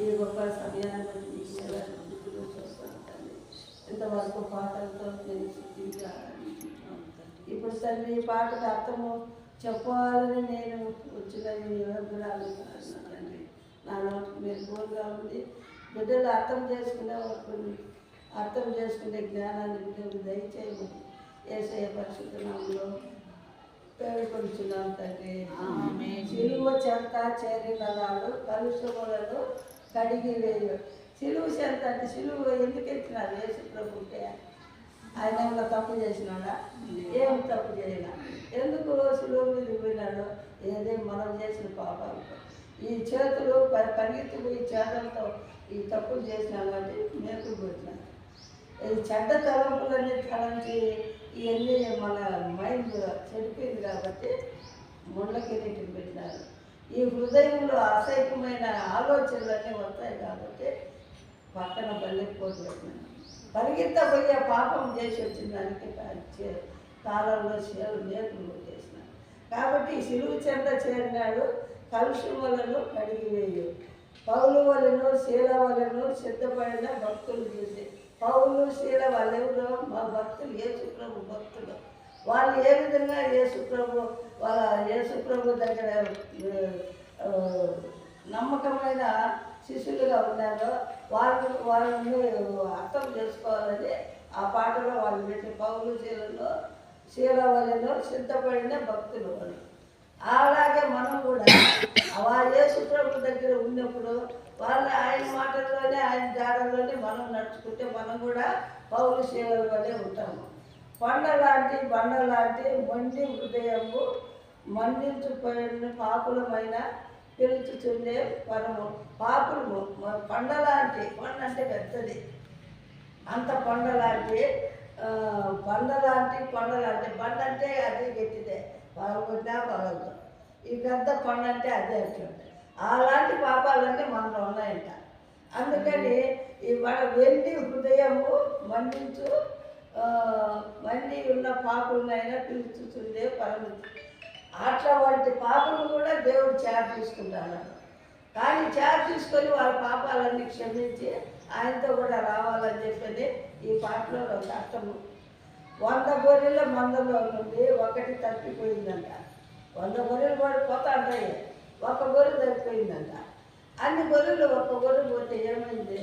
ఈ గొప్ప సమయాన్ని బట్టి మీకు చూస్తాను ఇంతవరకు పాటలతో నేను. ఇప్పుడు తండ్రి ఈ పాటకు అర్థము చెప్పాలని నేను వచ్చిన వివరాలు నా నోటికి మీరు కోరుగా ఉంది బిడ్డలు అర్థం చేసుకునే వరకు అర్థం చేసుకునే జ్ఞానాన్ని బిడ్డలు దయచేయమని ఏసయ పరిశుద్ధ నామంలో పేర్కొంటున్నాం తండ్రి. సిలువ చెంత చేరిన నాడు కలుషములను కడిగి వేయు సిలువు చేత అంటే సిలువు ఎందుకు ఎత్తినారు? యేసు ఉంటే ఆయన ఏమైనా తప్పు చేసినాడా? ఏం తప్పు చేయలే. ఎందుకు సులువు మీద పోయినాడు? ఏదే మనం చేసిన పాపాలు. ఈ చేతులు ప- ఈ చేతులతో ఈ తప్పులు చేసినామంటే మేకులు పెట్టినారు ఈ చెడ్డ తలంపులన్నీ తలంచి ఇవన్నీ మన మైండ్ చెడిపోయింది కాబట్టి ముళ్ళ కిరీటం పెట్టినారు. ఈ హృదయంలో అసహ్యమైన ఆలోచనలన్నీ వస్తాయి కాబట్టి పక్కన బల్లెక్కోటి పెట్టినారు పరిగెత్తబోయే పాపం చేసి వచ్చిన దానికి చే- కాలంలో శీలు నేర్పులు కొట్టేసినారు కాబట్టి శిలువు సిలువు చెంత చేరినాడు కలుషములను కడిగి వేయు. పౌలు వలను శీల వలను సిద్ధపడిన భక్తులు చూసి పౌలు శీల వలెవరో మా భక్తులు యేసుప్రభు భక్తులు వాళ్ళు ఏ విధంగా యేసుప్రభు వాళ్ళ యేసుప్రభు దగ్గర నమ్మకమైన శిష్యులుగా ఉన్నారో వాళ్ళు వాళ్ళని అర్థం చేసుకోవాలని ఆ పాటలో వాళ్ళు పెట్టి పౌలు శీలలో శీలవలలో సిద్ధపడిన భక్తులు వాళ్ళు. అలాగే మనం కూడా వాళ్ళ యేసుప్రభు దగ్గర ఉన్నప్పుడు వాళ్ళ ఆయన మాటల్లోనే ఆయన జాడల్లోనే మనం నడుచుకుంటే మనం కూడా పౌరు సేవల వల్లే ఉంటాము. కొండ లాంటి బండ లాంటి మొండి హృదయము మండించిపోయిన పాపులమైన పిలుచుచుండే పరము. పాపులు కొండ లాంటి కొండ అంటే పెద్దది. అంత కొండ లాంటి బండ లాంటి కొండ లాంటి బండ అంటే అదే గట్టిదే. పగలగొట్టినా పగలదు ఈ పెద్ద కొండ అంటే అదే అంటుంది. అలాంటి పాపాలన్నీ మనలో ఉన్నాయంట. అందుకని ఈ మన వెండి హృదయము మండించు ఆ, మండి పాపులనైనా పిలుచుతుందే పరమితి అట్లా వాటి పాపలు కూడా దేవుడు చేర తీసుకుంటాడు కానీ చేర తీసుకొని వాళ్ళ పాపాలన్నీ క్షమించి ఆయనతో కూడా రావాలని చెప్పేది ఈ పాటలో ఒక అర్థము వంద గొర్రెల మందలో నుండి ఒకటి తప్పిపోయిందంట. వంద గొర్రెలు కూడా పోతా ఉంటాయి ఒక గొర్రె తప్పిపోయిందంట. అన్ని గొర్రెలు ఒక గొర్రె పోతే ఏమైంది?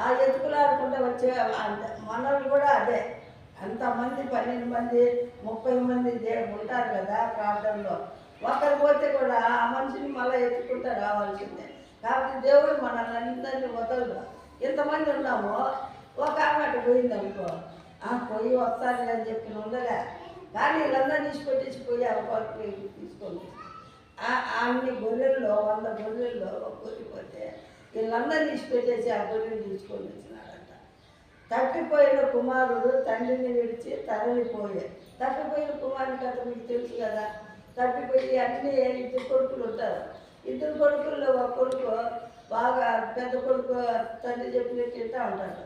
ఆ ఎత్తుకులాడుకుంటూ వచ్చే అంత- మనల్ని కూడా అదే. అంతమంది పన్నెండు మంది ముప్పై మంది ఉంటారు కదా ప్రాంతంలో. ఒకరు పోతే కూడా ఆ మనిషిని మళ్ళీ ఎత్తుకుంటూ రావాల్సిందే. కాబట్టి దేవుడు మనల్ని అందరినీ వదలదు ఇంతమంది ఉన్నామో ఒక ఆమె అటు పోయింది అనుకో. ఆ పోయి వస్తాను అని చెప్పి ఉండలే కానీ వీళ్ళందరూ తీసుకొట్టేసి పోయి అవకాశం తీసుకోండి ఆ- అన్ని గొర్రెల్లో వంద గొర్రెల్లో ఒక గొర్రె పోతే వీళ్ళందరినీ ఇచ్చిపెట్టేసి ఆ తీసుకొని వచ్చినాడంట తప్పిపోయిన కుమారుడు తండ్రిని విడిచి తరలిపోయే తప్పిపోయిన కుమారుని కథ మీకు తెలుసు కదా? తప్పిపోయి అట్లే ఇద్దరు కొడుకులు ఉంటారు. ఇద్దరు కొడుకుల్లో ఒక కొడుకు బాగా పెద్ద కొడుకు తండ్రి చెప్పినట్టు తింటా ఉంటాడు.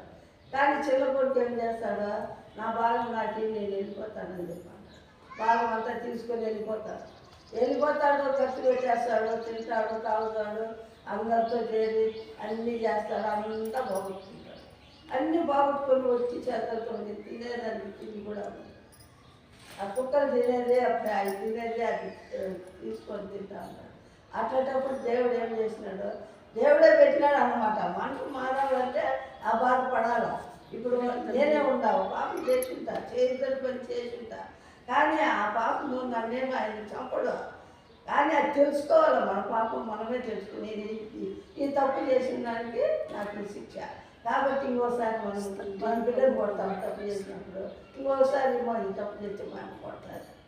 కానీ చిన్న కొడుకు ఏం చేస్తాడు? నా భాగం నాకు నేను వెళ్ళిపోతానని చెప్పాను భాగం అంతా తీసుకొని వెళ్ళిపోతాడు. వెళ్ళిపోతాడు ఖర్చు పెట్టేస్తాడు తింటాడు తాగుతాడు అందరితో చేరి అన్నీ చేస్తాడు అంతా బాగుంటుంటాడు. అన్నీ బాగొట్టుకొని వచ్చి చేతలతో తినేదాన్ని తిని కూడా ఆ కుక్కలు తినేదే అప్పుడు అది తినేదే అది తీసుకొని తింటా ఉంటాడు. అట్లాంటప్పుడు దేవుడు ఏం చేసినాడు దేవుడే పెట్టినాడు అనమాట మనకు మానవులంటే ఆ బాధపడాల ఇప్పుడు నేనే ఉన్నావు పాపం చేసుకుంటా చేసిన పని చేసుకుంటా. కానీ ఆ పాపం నన్నేమో ఆయన చంపడు. కానీ అది తెలుసుకోవాలి? మన పాపం మనమే తెలుసుకుని ఇది ఈ- తప్పు చేసిన దానికి నాకు శిక్ష. కాబట్టి ఇంకోసారి మనం మన బిడ్డలు కొడతాం తప్పు చేసినప్పుడు. ఇంకోసారి మనం తప్పు చేస్తే మనం కొడతారు.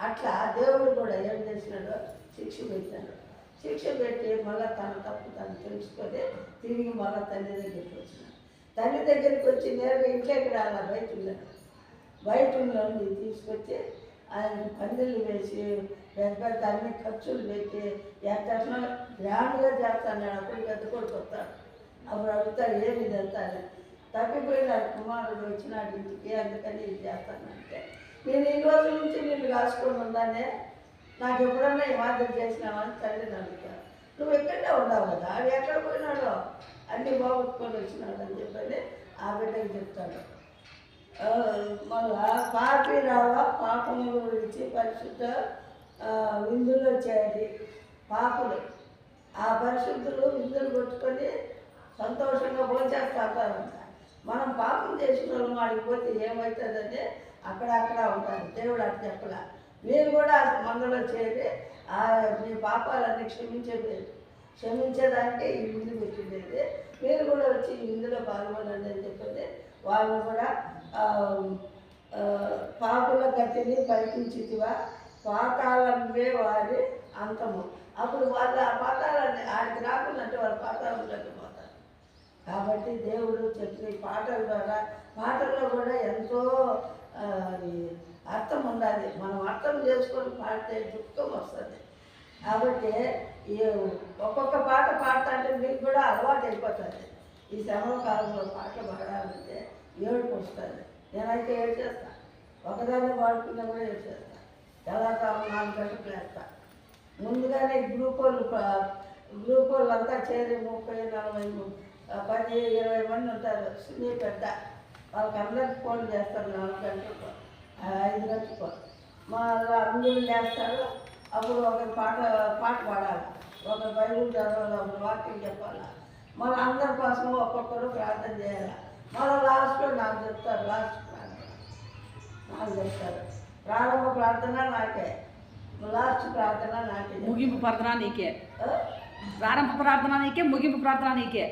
అట్లా దేవుడు కూడా ఏం చేసినాడో? శిక్ష పెట్టాడు. శిక్ష పెట్టి మళ్ళీ తన తప్పు తను తెలుసుకొని తిరిగి మళ్ళీ తండ్రి దగ్గరికి వచ్చినాడు. తండ్రి దగ్గరికి వచ్చి నేరుగా ఇంట్లోకి రాలా? బయట ఉన్నాడు బయట ఉన్నోడిని తీసుకొచ్చి ఆయన పందిళ్ళు వేసి పెద్ద పెద్ద అన్ని ఖర్చులు పెట్టి ఎట్లా గ్రాండ్గా చేస్తాను అప్పుడు పెద్ద కొడుకు వస్తాడు. అప్పుడు అడుగుతాడు ఏమి ఇదంతా అని తప్పిపోయిన కుమారుడు వచ్చినాడు ఇంటికి అందుకని ఇది చేస్తానంటే నేను ఈ రోజు నుంచి నిన్ను కాసుకొని ఉన్నానే నాకు ఎప్పుడన్నా ఈ మాదిరి చేసినావని తల్లిని అడుగుతాను నువ్వు ఎక్కడే ఉన్నావు కదా ఆడు ఎక్కడ పోయినాడో? అన్ని బాగొట్టుకొని వచ్చినాడు అని చెప్పని ఆ బిడ్డకి చెప్తాడు. మళ్ళా పాపి రావ పాపములు విడిచి పరిశుద్ధ విందులు విందులో చేరి ఆ పరిశుద్ధులు విందులు కొట్టుకొని సంతోషంగా భోజేస్తారు మనం పాపం చేసిన వాళ్ళు వాడికి పోతే ఏమవుతుందంటే అక్కడ అక్కడ ఉంటారు. దేవుడు అటు చెప్పలా. మీరు కూడా మందులో చేరి ఆ మీ పాపాలన్నీ క్షమించేది. క్షమించేదానికే ఈ విందు పెట్టిండేది మీరు కూడా వచ్చి ఈ విందులో పాల్గొనండి అని చెప్పండి. వాళ్ళు కూడా పాపుల గతిని పరికించితివా పాతాళమే వారి అంతము. అప్పుడు వాళ్ళు ఆ పాతాళాన్ని ఆడికి రాకున్నట్టు వాళ్ళు పాతాళంలోకి పోతారు. కాబట్టి దేవుడు చెప్పిన పాటల ద్వారా పాటల్లో కూడా ఎంతో అది అర్థం ఉండాలి. మనం అర్థం చేసుకొని పాడితే దుఃఖం వస్తుంది. కాబట్టి ఈ ఒక్కొక్క పాట పాడతా అంటే మీకు కూడా అలవాటు అయిపోతుంది ఈ శ్రమ కాలంలో పాటలు పాడాలంటే ఏడుపు వస్తుంది. నేనైతే ఏడ్చేస్తా. ఒకదాన్ని వాడుకున్నా కూడా ఏడు చేస్తాను ఎలా కావాలి నాలుగు గంటలకు వేస్తా ముందుగానే గ్రూప్ వాళ్ళు గ్రూప్ అంతా చేరి ముప్పై నలభై పది ఇరవై మంది ఉంటారు. సున్నీ పెద్ద. వాళ్ళకి అందరికి ఫోన్ చేస్తారు నాలుగు గంటలకు. ఐదు గంటలకు. మా అందరూ చేస్తారు అప్పుడు ఒక పాట పాట పాడాలి. ఒక బయలు చదవాలి ఒక వాక్యం చెప్పాలి. మళ్ళీ అందరి కోసం ఒక్కొక్కరు ప్రార్థన చేయాలి. నాకు చెప్తారు లాస్ట్ ప్రార్థన. నాకు చెప్తారు. ప్రారంభ ప్రార్థన నాకే. లాస్ట్ ప్రార్థన నాకే ముగింపు ప్రార్థన నీకే? ప్రారంభ ప్రార్థన నీకే ముగింపు ప్రార్థన నీకే.